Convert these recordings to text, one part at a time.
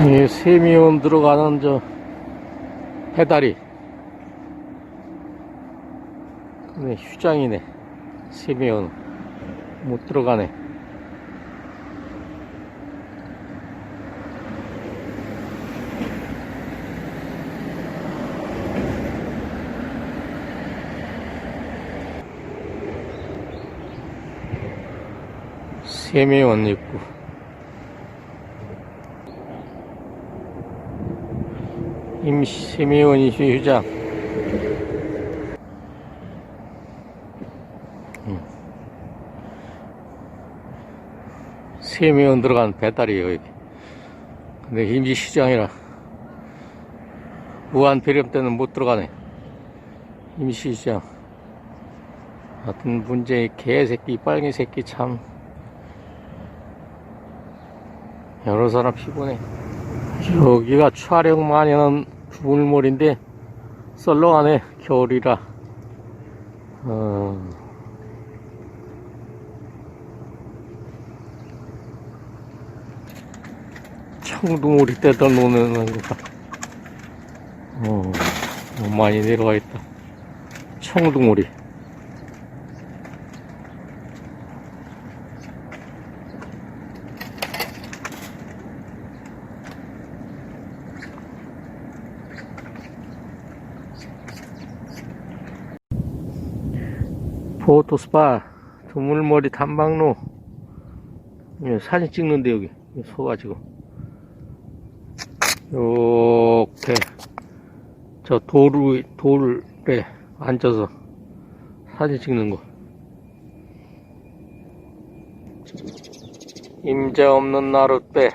이 세미온 들어가는 저 배다리. 근데 휴장이네. 세미온. 못 들어가네. 세미온 입구. 임시 세미온 이슈 휴장. 음. 세미온 들어간 배달이에요, 여기. 근데 임시 시장이라 무한 배렴 때는 못 들어가네. 임시 시장. 하여튼 문제 개새끼, 빨개 새끼 참 여러 사람 피곤해. 여기가 촬영 많이 하는 주물몰인데 썰렁하네 겨울이라. 어... 청둥오리 때다 노는 거가 어, 너무 많이 내려가 있다. 청둥오리 포토스파 두물머리 탐방로. 예, 사진 찍는데 여기 서가지고 이렇게 저 돌, 돌에 앉아서 사진 찍는 거. 임자 없는 나룻배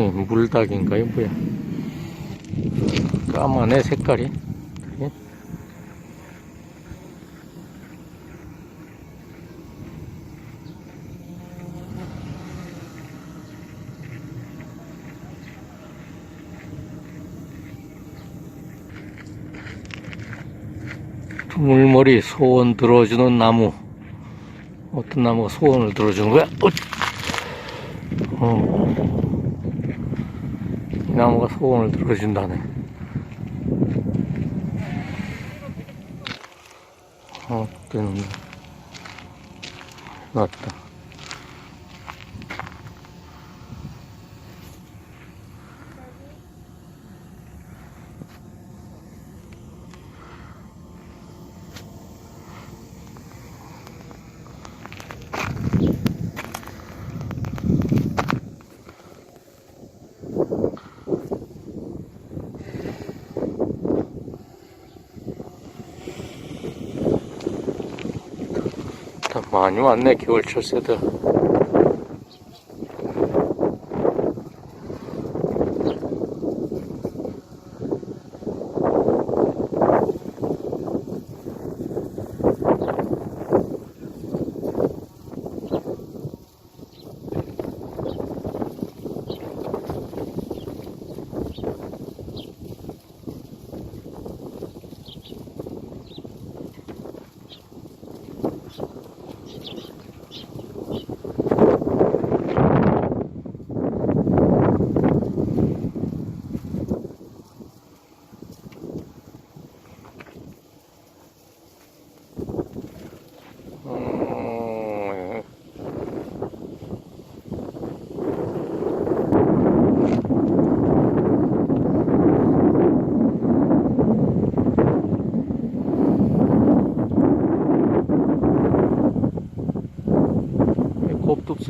예, 물닭인가요 뭐야 까만해 색깔이 예? 두물머리 소원 들어주는 나무 어떤 나무가 소원을 들어주는 거야? 어. 어. 이 나무가 소원을 들어준다네. 어, 되는 놨다. 다 많이 왔네, 겨울철 새들.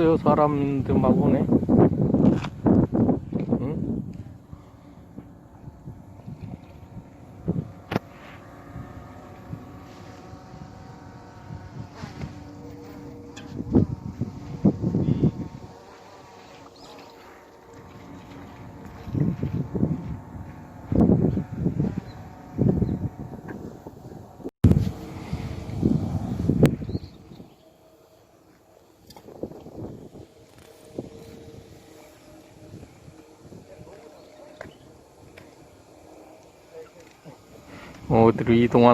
없어요 사람들 막 오네 어디로 이동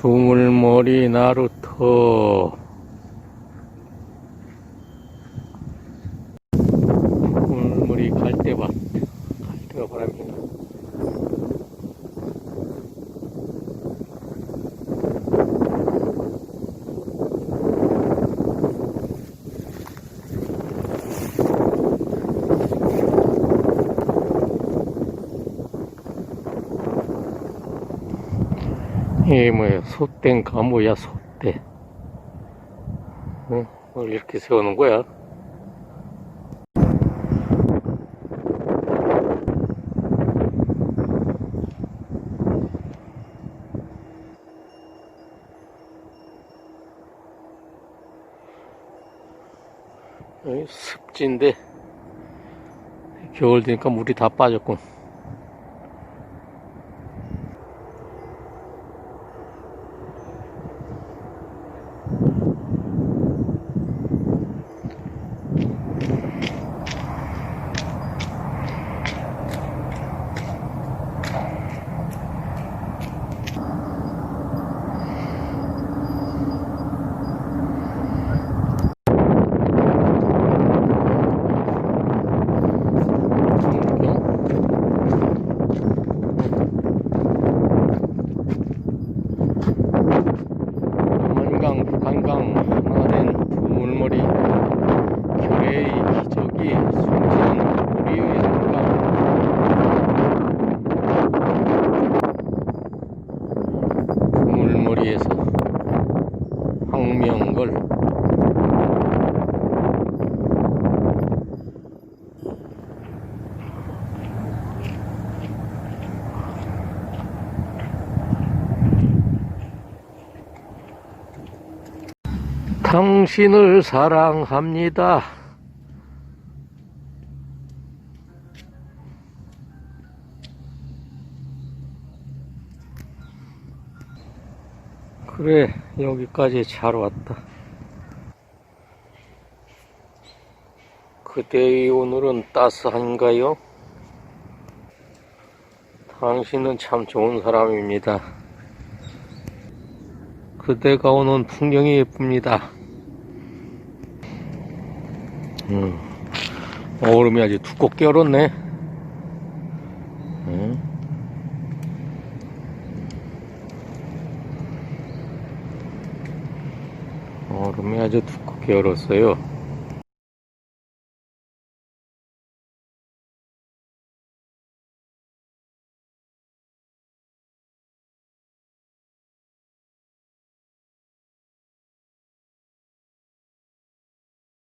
두물머리 나루토 두물머리 갈대밭 갈대가 바랍니다 이게 뭐야 소땡가 뭐야 소떼 응? 뭘 이렇게 세우는 거야? 습지인데. 겨울 되니까 물이 다 빠졌군 만강, 북한강 하나된 두물머리 교래의 기적이 숨지는 우리의 한강 두물머리에서 황명 걸 당신을 사랑합니다. 그래, 여기까지 잘 왔다. 그대의 오늘은 따스한가요? 당신은 참 좋은 사람입니다. 그대가 오는 풍경이 예쁩니다. 음, 얼음이 아주 두껍게 얼었네. 음. 얼음이 아주 두껍게 얼었어요.